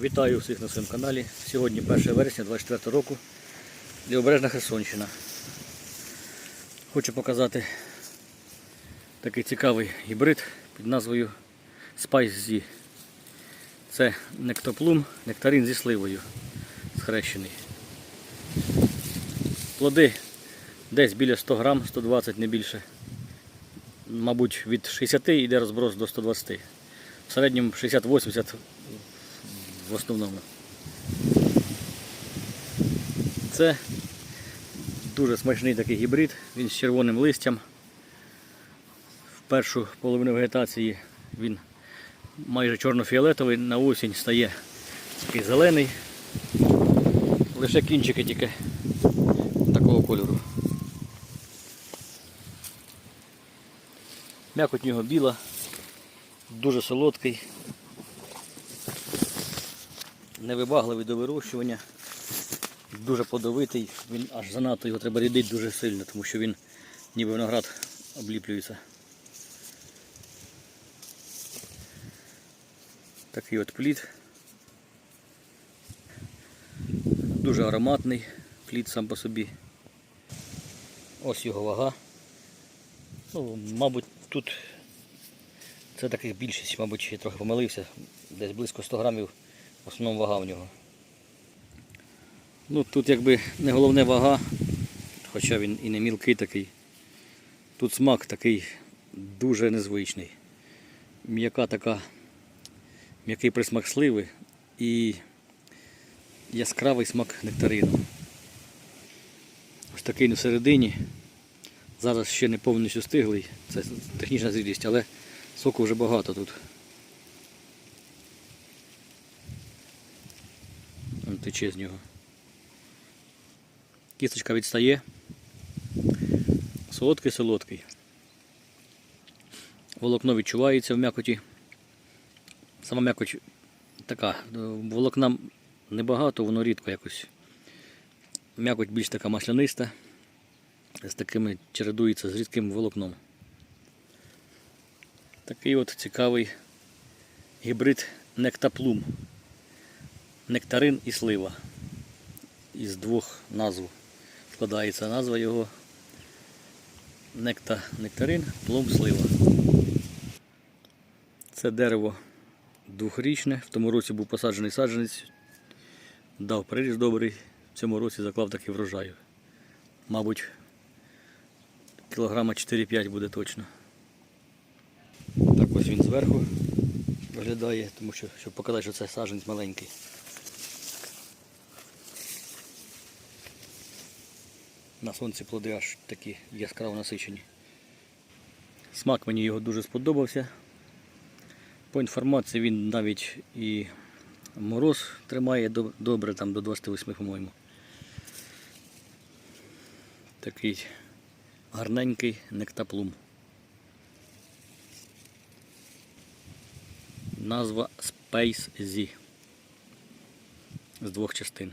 Вітаю всіх на своєму каналі. Сьогодні 1 вересня 24 року. Лівобережна Херсонщина. Хочу показати такий цікавий гібрид під назвою Spice Z. Це нектоплум, нектарин зі сливою схрещений. Плоди десь біля 100 грам, 120 не більше. Мабуть, від 60 йде розброс до 120. В середньому 60-80 в основному. Це дуже смачний такий гібрид, він з червоним листям. В першу половину вегетації він майже чорно-фіолетовий, на осінь стає такий зелений. Лише кінчики тільки такого кольору. М'якоть у нього біла, дуже солодкий, невибагливий до вирощування, дуже плодовитий, він аж занадто його треба рядити дуже сильно, тому що він ніби виноград обліплюється. Такий от плід. Дуже ароматний плід сам по собі. Ось його вага. Ну, мабуть, тут це таких більшість, мабуть, я трохи помилився. Десь близько 100 грамів в основному вага в нього. Ну, тут якби не головне вага, хоча він і не мілкий такий. Тут смак такий дуже незвичний. М'яка така, м'який присмак сливи і яскравий смак нектарину. Ось такий на середині. Зараз ще не повністю стиглий, це технічна зрілість, але соку вже багато тут. Тече з нього. Кісточка відстає. Солодкий солодкий. Волокно відчувається в м'якоті. Сама м'якоть така, волокна небагато, воно рідко якось. М'якоть більш така масляниста з такими чередується з рідким волокном. Такий от цікавий гібрид нектаплум. Нектарин і слива. Із двох назв складається назва його некта нектарин, плум слива. Це дерево двохрічне, в тому році був посаджений саджанець, дав приріст добрий, в цьому році заклав такий врожай. Мабуть, кілограма 4-5 буде точно. Так ось він зверху виглядає, тому що щоб показати, що це саджанець маленький. На сонці плоди аж такі яскраво насичені. Смак мені його дуже сподобався. По інформації він навіть і мороз тримає добре, там до 28, по-моєму. Такий гарненький нектаплум. Назва Space Z з двох частин.